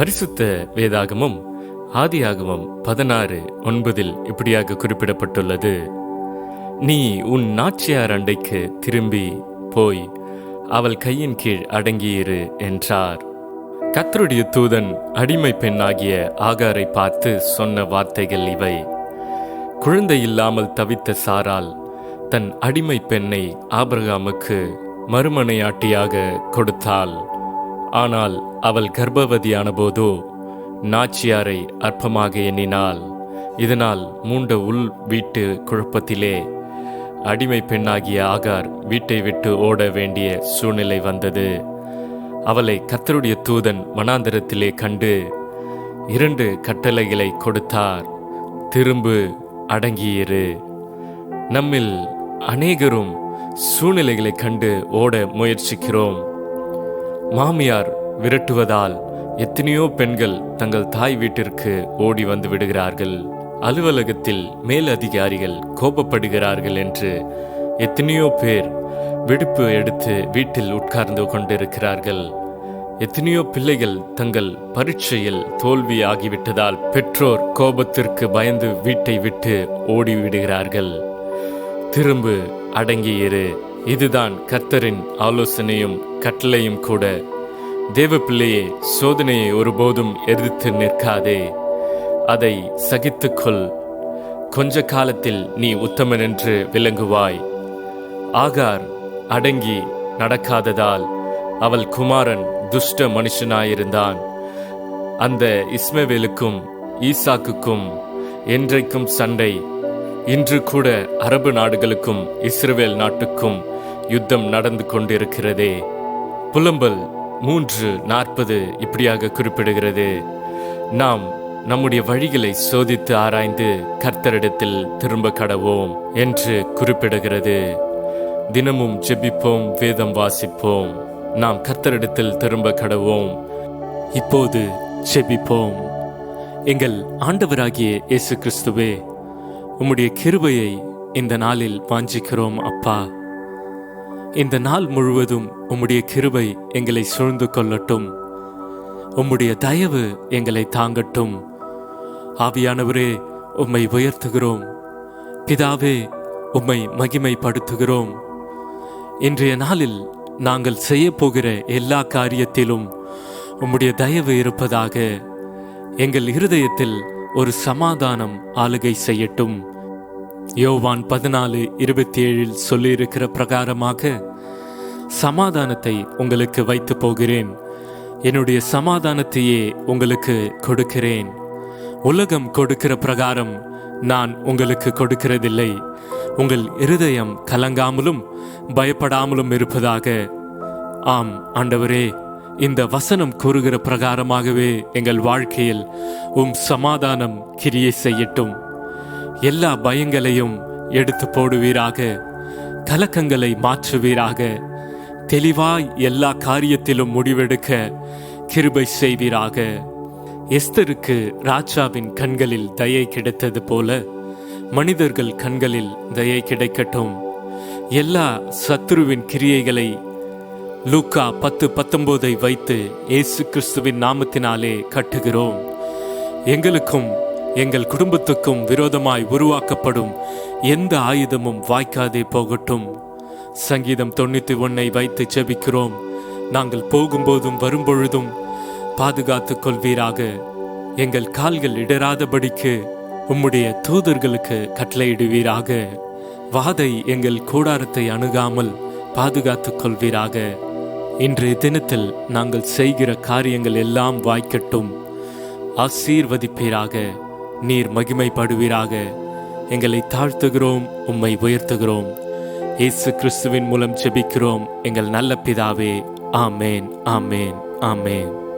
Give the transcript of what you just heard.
பரிசுத்த வேதாகமும் ஆதியாகமும் பதினாறு ஒன்பதில் இப்படியாக குறிப்பிடப்பட்டுள்ளது. நீ உன் நாச்சியார் அண்டைக்கு திரும்பி போய் அவள் கையின் கீழ் அடங்கியிரு என்றார். கத்தருடைய தூதன் அடிமை பெண்ணாகிய ஆகாரை பார்த்து சொன்ன வார்த்தைகள் இவை. குழந்தை இல்லாமல் தவித்த சாரால் தன் அடிமை பெண்ணை ஆபிரகாமுக்கு மறுமனையாட்டியாக கொடுத்தாள். ஆனால் அவள் கர்ப்பவதியான போதோ நாச்சியாரை அற்பமாக எண்ணினாள். இதனால் மூண்ட உள் வீட்டு குழப்பத்திலே அடிமை பெண்ணாகிய ஆகார் வீட்டை விட்டு ஓட வேண்டிய சூழ்நிலை வந்தது. அவளை கத்தருடைய தூதன் வனாந்தரத்திலே கண்டு இரண்டு கட்டளைகளை கொடுத்தார். திரும்பு அடங்கியிரு. நம்மில் அநேகரும் சூழ்நிலைகளை கண்டு ஓட முயற்சிக்கிறோம். மாமியார் விரட்டுவதால் எத்தனையோ பெண்கள் தங்கள் தாய் வீட்டிற்கு ஓடி வந்து விடுகிறார்கள். அலுவலகத்தில் மேல் அதிகாரிகள் கோபப்படுகிறார்கள் என்று எத்தனையோ பேர் விடுப்பு எடுத்து வீட்டில் உட்கார்ந்து கொண்டிருக்கிறார்கள். எத்தனையோ பிள்ளைகள் தங்கள் பரீட்சையில் தோல்வி ஆகிவிட்டதால் பெற்றோர் கோபத்திற்கு பயந்து வீட்டை விட்டு ஓடிவிடுகிறார்கள். திரும்பு அடங்கியிரு. இதுதான் கர்த்தரின் ஆலோசனையும் கட்டளையும் கூட. தேவ பிள்ளையே சோதனையை ஒருபோதும் எதிர்த்து நிற்காதே. அதை சகித்துக்கொள். கொஞ்ச காலத்தில் நீ உத்தமன் என்று விளங்குவாய். ஆகார் அடங்கி நடக்காததால் அவள் குமாரன் துஷ்ட மனுஷனாயிருந்தான். அந்த இஸ்மவேலுக்கும் ஈசாக்குக்கும் என்றைக்கும் சண்டை. இன்று கூட அரபு நாடுகளுக்கும் இஸ்ரவேல் நாட்டுக்கும் யுத்தம் நடந்து கொண்டிருக்கிறதே. புலம்பல் மூன்று நாற்பது இப்படியாக குறிப்பிடுகிறது. நாம் நம்முடைய வழிகளை சோதித்து ஆராய்ந்து கர்த்தரிடத்தில் திரும்ப கடவோம் என்று குறிப்பிடுகிறது. தினமும் ஜெபிப்போம் வேதம் வாசிப்போம். நாம் கர்த்தரிடத்தில் திரும்ப கடவோம். இப்போது ஜெபிப்போம். எங்கள் ஆண்டவராகிய இயேசு கிறிஸ்துவே உம்முடைய கிருபையை இந்த நாளில் வாஞ்சிக்கிறோம் அப்பா. இந்த நாள் முழுவதும் உம்முடைய கிருபை எங்களை சூழ்ந்து கொள்ளட்டும். உம்முடைய தயவு எங்களை தாங்கட்டும். ஆவியானவரே உம்மை உயர்த்துகிறோம். பிதாவே உம்மை மகிமைப்படுத்துகிறோம். இன்றைய நாளில் நாங்கள் செய்ய போகிற எல்லா காரியத்திலும் உம்முடைய தயவு இருப்பதாக எங்கள் இருதயத்தில் ஒரு சமாதானம் ஆளுகை செய்யட்டும். யோவான் பதினாலு இருபத்தி ஏழில் சொல்லியிருக்கிற பிரகாரமாக சமாதானத்தை உங்களுக்கு வைத்து போகிறேன். என்னுடைய சமாதானத்தையே உங்களுக்கு கொடுக்கிறேன். உலகம் கொடுக்கிற பிரகாரம் நான் உங்களுக்கு கொடுக்கிறதில்லை. உங்கள் இருதயம் கலங்காமலும் பயப்படாமலும் இருப்பதாக. ஆம் ஆண்டவரே இந்த வசனம் கூறுகிற பிரகாரமாகவே எங்கள் வாழ்க்கையில் உம் சமாதானம் கிரியை செய்யட்டும். எல்லா பயங்களையும் எடுத்து போடுவீராக கலக்கங்களை மாற்றுவீராக தெளிவாய் எல்லா காரியத்திலும் முடிவெடுக்க கிருபை செய்வீராக. எஸ்தருக்கு ராஜாவின் கண்களில் தயை கிடைத்தது போல மனிதர்கள் கண்களில் தயை கிடைக்கட்டும். எல்லா சத்ருவின் கிரியைகளை லூக்கா பத்து பத்தொன்பதை வைத்து இயேசு கிறிஸ்துவின் நாமத்தினாலே கட்டுகிறோம். எங்களுக்கும் எங்கள் குடும்பத்துக்கும் விரோதமாய் உருவாக்கப்படும் எந்த ஆயுதமும் வாய்க்காதே போகட்டும். சங்கீதம் தொண்ணூத்தி ஒன்னை வைத்து செபிக்கிறோம் நாங்கள் போகும்போதும் வரும்பொழுதும் பாதுகாத்துக் கொள்வீராக. எங்கள் கால்கள் இடராதபடிக்கு உம்முடைய தூதர்களுக்கு கட்டளையிடுவீராக. வாதை எங்கள் கூடாரத்தை அணுகாமல் பாதுகாத்துக் கொள்வீராக. இன்றைய தினத்தில் நாங்கள் செய்கிற காரியங்கள் எல்லாம் வாய்க்கட்டும். ஆசீர்வதிப்பீராக. நீர் மகிமைப்படுவீராக. எங்களை தாழ்த்துகிறோம் உம்மை உயர்த்துகிறோம். இயேசு கிறிஸ்துவின் மூலம் ஜெபிக்கிறோம் எங்கள் நல்ல பிதாவே. ஆமேன் ஆமேன் ஆமேன்.